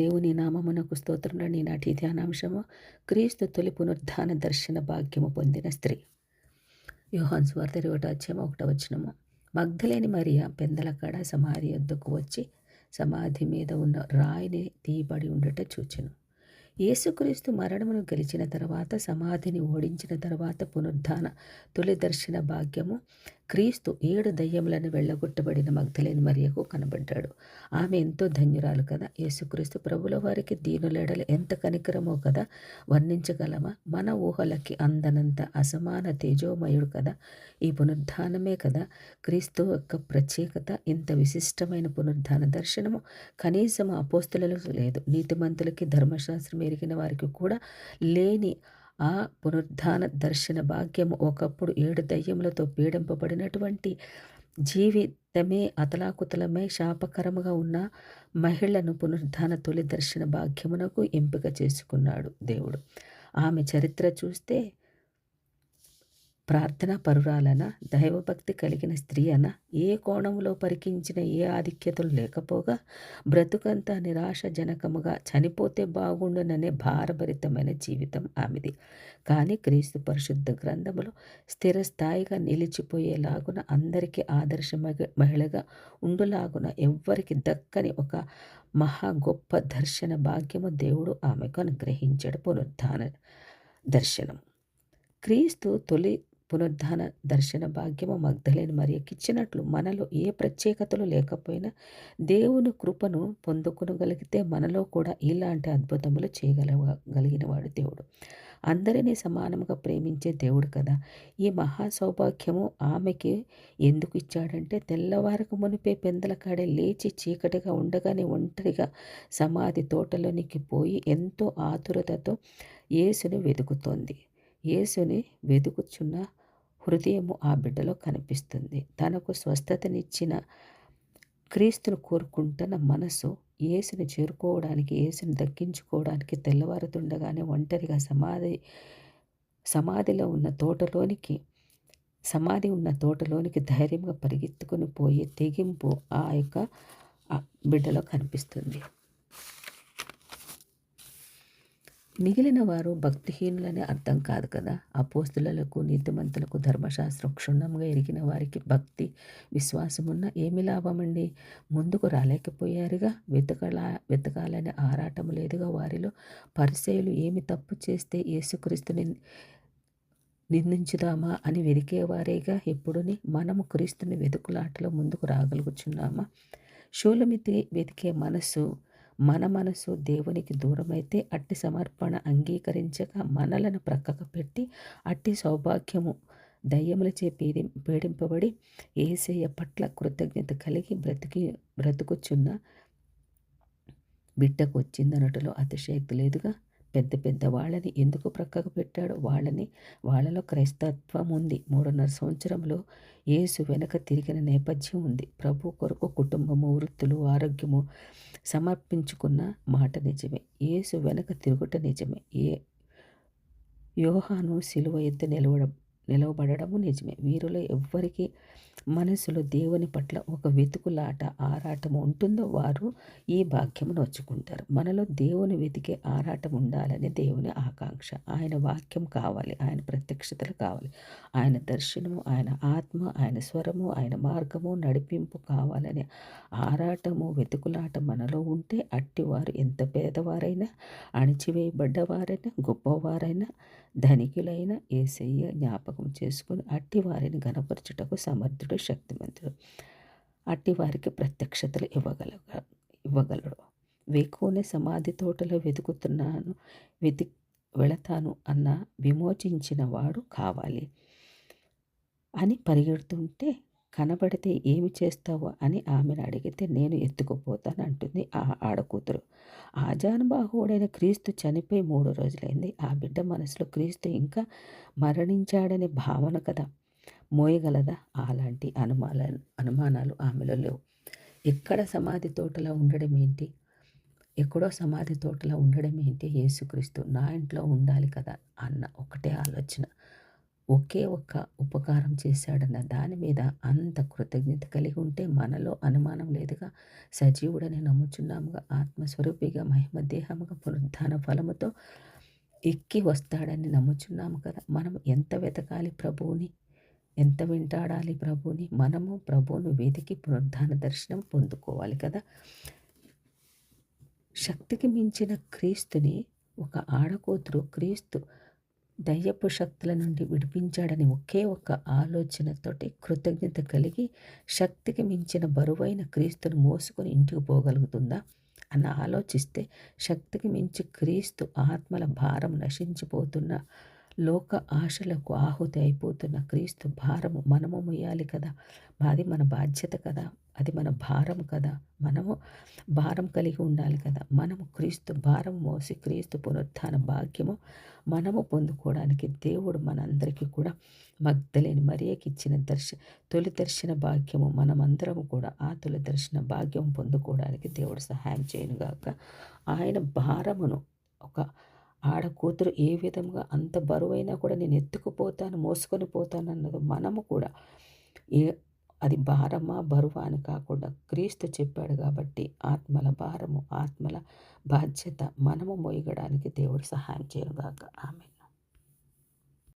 దేవుని నామమునకు స్తోత్రంలో నాటి ధ్యానాంశము క్రీస్తు తొలి పునరుద్ధాన దర్శన భాగ్యము పొందిన స్త్రీ. యోహాన్ స్వార్థ ఇరవటాధ్యాయం ఒకట వచ్చినము మగ్ధలేని మరియా పెందలకాడ సమాధి వద్దకు వచ్చి సమాధి మీద ఉన్న రాయిని తీయబడి ఉండట చూచెను. యేసుక్రీస్తు మరణమును గెలిచిన తర్వాత సమాధిని ఓడించిన తర్వాత పునరుద్ధాన తొలి దర్శన భాగ్యము క్రీస్తు ఏడు దయ్యములను వెళ్ళగొట్టబడిన మగ్ధలేని మరియకు కనబడ్డాడు. ఆమె ఎంతో ధన్యురాలు కదా. యేసుక్రీస్తు ప్రభుల వారికి దీనులేడలు ఎంత కనికరమో కదా. వర్ణించగలమా? మన ఊహలకి అందనంత అసమాన తేజోమయుడు కదా. ఈ పునరుద్ధానమే కదా. క్రీస్తు యొక్క ప్రత్యేకత ఇంత విశిష్టమైన పునరుద్ధాన దర్శనము కనీసం అపోస్తులలో లేదు. నీతిమంతులకి ధర్మశాస్త్రం ఎరిగిన వారికి కూడా లేని ఆ పునరుద్ధాన దర్శన భాగ్యము ఒకప్పుడు ఏడు దయ్యములతో పీడింపబడినటువంటి జీవితమే అతలాకుతలమై శాపకరముగా ఉన్న మహిళను పునరుద్ధాన తొలి దర్శన భాగ్యమునకు ఎంపిక చేసుకున్నాడు దేవుడు. ఆమె చరిత్ర చూస్తే ప్రార్థనా పరురాలన దైవభక్తి కలిగిన స్త్రీ అన ఏ కోణంలో పరికించిన ఏ ఆధిక్యతలు లేకపోగా బ్రతుకంతా నిరాశజనకముగా చనిపోతే బాగుండుననే భారభరితమైన జీవితం ఆమెది. కానీ క్రీస్తు పరిశుద్ధ గ్రంథములో స్థిరస్థాయిగా నిలిచిపోయేలాగున అందరికీ ఆదర్శ మహిళగా ఉండులాగున ఎవ్వరికి దక్కని ఒక మహా గొప్ప దర్శన భాగ్యము దేవుడు ఆమెకు అనుగ్రహించాడు పునరుద్ధాన దర్శనం క్రీస్తు తొలి పునరుద్ధాన దర్శన భాగ్యము మగ్ధలేని మరియకిచ్చినట్లు మనలో ఏ ప్రత్యేకతలు లేకపోయినా దేవుని కృపను పొందుకునగలిగితే మనలో కూడా ఇలాంటి అద్భుతములు చేయగలగలిగినవాడు దేవుడు. అందరినీ సమానంగా ప్రేమించే దేవుడు కదా. ఈ మహా సౌభాగ్యము ఆమెకి ఎందుకు ఇచ్చాడంటే తెల్లవారకు మునిపే పెందల కాడే లేచి చీకటిగా ఉండగానే ఒంటరిగా సమాధి తోటలోనికి పోయి ఎంతో ఆతురతతో యేసుని వెతుకుతోంది యేసుని వెతుకుచున్న హృదయము ఆ బిడ్డలో కనిపిస్తుంది. తనకు స్వస్థతనిచ్చిన క్రీస్తును కోరుకుంటున్న మనసు ఏసుని చేరుకోవడానికి ఏసుని దక్కించుకోవడానికి తెల్లవారుతుండగానే ఒంటరిగా సమాధి సమాధిలో ఉన్న తోటలోనికి సమాధి ఉన్న తోటలోనికి ధైర్యంగా పరిగెత్తుకొని పోయే తెగింపు ఆ యొక్క బిడ్డలో కనిపిస్తుంది. మిగిలిన వారు భక్తిహీనులని అర్థం కాదు కదా. అపోస్తులకు నీతిమంతులకు ధర్మశాస్త్రం క్షుణ్ణంగా ఎరిగిన వారికి భక్తి విశ్వాసమున్న ఏమి లాభమండి? ముందుకు రాలేకపోయారుగా. వెతకలా వెతకాలనే ఆరాటం లేదుగా వారిలో. పరిచయులు ఏమి తప్పు చేస్తే యేసుక్రీస్తుని నిందించుదామా అని వెతికేవారేగా? ఎప్పుడుని? మనము క్రీస్తుని వెతుకులాటలో ముందుకు రాగలుగుచున్నామా? షూలమితి వెతికే మనసు మన మనసు దేవునికి దూరమైతే అట్టి సమర్పణ అంగీకరించక మనలను ప్రక్కకు పెట్టి అట్టి సౌభాగ్యము దయ్యములచే పీడి పీడింపబడి ఏసయ్య పట్ల కృతజ్ఞత కలిగి బ్రతికి బ్రతుకుచున్న బిడ్డకు వచ్చిందనటలో అతిశయక్తి లేదుగా? పెద్ద పెద్ద వాళ్ళని ఎందుకు ప్రక్కకు పెట్టాడు? వాళ్ళని వాళ్ళలో క్రైస్తత్వం ఉంది. మూడున్నర సంవత్సరంలో ఏసు వెనక తిరిగిన నేపథ్యం ఉంది. ప్రభు కొరకు కుటుంబము వృత్తులు ఆరోగ్యము సమర్పించుకున్న మాట నిజమే. ఏసు వెనక తిరుగుట నిజమే. ఏ యోహాను సిలువ ఎత్తు నిలవడం. నిలవబడము నిజమే. వీరిలో ఎవ్వరికి మనసులో దేవుని పట్ల ఒక వెతుకులాట ఆరాటం ఉంటుందో వారు ఈ భాగ్యము నొచ్చుకుంటారు మనలో దేవుని వెతికే ఆరాటం ఉండాలని దేవుని ఆకాంక్ష. ఆయన వాక్యం కావాలి ఆయన ప్రత్యక్షతలు కావాలి. ఆయన దర్శనము ఆయన ఆత్మ ఆయన స్వరము ఆయన మార్గము నడిపింపు కావాలని ఆరాటము వెతుకులాట మనలో ఉంటే అట్టివారు ఎంత పేదవారైనా అణిచివేయబడ్డవారైనా గొప్పవారైనా ధనికులైన ఏసయ్య జ్ఞాపకం చేసుకుని అట్టి వారిని గనపరచుటకు సమర్థుడు శక్తిమంతుడు. అట్టి వారికి ప్రత్యక్షతలు ఇవ్వగల ఇవ్వగలడు. వేకోనే సమాధి తోటలో వెతుకుతున్నాను వెతి వెళతాను అన్న విమోచించిన వాడు కావాలి అని పరిగెడుతుంటే కనబడితే ఏమి చేస్తావు అని ఆమెను అడిగితే నేను ఎత్తుకుపోతాను అంటుంది ఆ ఆడకూతురు. ఆజానుబాహువుడైన క్రీస్తు చనిపోయి మూడు రోజులైంది. ఆ బిడ్డ మనసులో క్రీస్తు ఇంకా మరణించాడనే భావన కదా. మోయగలదా? అలాంటి అనుమాన అనుమానాలు ఆమెలో లేవు. ఎక్కడ సమాధి తోటలో ఉండడం ఏంటి? ఎక్కడో సమాధి తోటలో ఉండడం ఏంటి? యేసుక్రీస్తు నా ఇంట్లో ఉండాలి కదా అన్న ఒకటే ఆలోచన. ఒకే ఒక్క ఉపకారం చేశాడన్న దాని మీద అంత కృతజ్ఞత కలిగి ఉంటే మనలో అనుమానం లేదుగా. సజీవుడని నమ్ముచున్నాముగా. ఆత్మస్వరూపిగా మహిమ దేహముగా పునరుద్ధాన ఫలముతో ఎక్కి వస్తాడని నమ్ముచున్నాము కదా. మనం ఎంత వెతకాలి ప్రభువుని? ఎంత వింటాడాలి ప్రభువుని? మనము ప్రభువును వెతికి పునరుద్ధాన దర్శనం పొందుకోవాలి కదా. శక్తికి మించిన క్రీస్తుని ఒక ఆడకూతురు క్రీస్తు దయ్యపు శక్తుల నుండి విడిపించాడని ఒకే ఒక్క ఆలోచనతోటి కృతజ్ఞత కలిగి శక్తికి మించిన బరువైన క్రీస్తును మోసుకొని ఇంటికి పోగలుగుతుందా? అని ఆలోచిస్తే శక్తికి మించి క్రీస్తు ఆత్మల భారం నశించిపోతున్న లోక ఆశలకు ఆహుతి అయిపోతున్న క్రీస్తు భారము మనము ముయ్యాలి కదా? అది మన బాధ్యత కదా? అది మన భారం కదా. మనము భారం కలిగి ఉండాలి కదా. మనము క్రీస్తు భారం మోసి క్రీస్తు పునరుత్థాన భాగ్యము మనము పొందుకోవడానికి దేవుడు మనందరికీ కూడా మగ్ధలేని మరియకి ఇచ్చిన దర్శ తొలి దర్శన భాగ్యము మనమందరము కూడా ఆ తొలి దర్శన భాగ్యం పొందుకోవడానికి దేవుడు సహాయం చేయనుగాక ఆయన భారమును ఒక ఆడ కూతురు ఏ విధంగా అంత బరువైనా కూడా నేను ఎత్తుకుపోతాను మోసుకొని పోతాను అన్నది మనము కూడా ఏ అది భారమా బరువా అని కాకుండా క్రీస్తు చెప్పాడు కాబట్టి ఆత్మల భారము ఆత్మల బాధ్యత మనము మోయగడానికి దేవుడు సహాయం చేయగాక ఆమె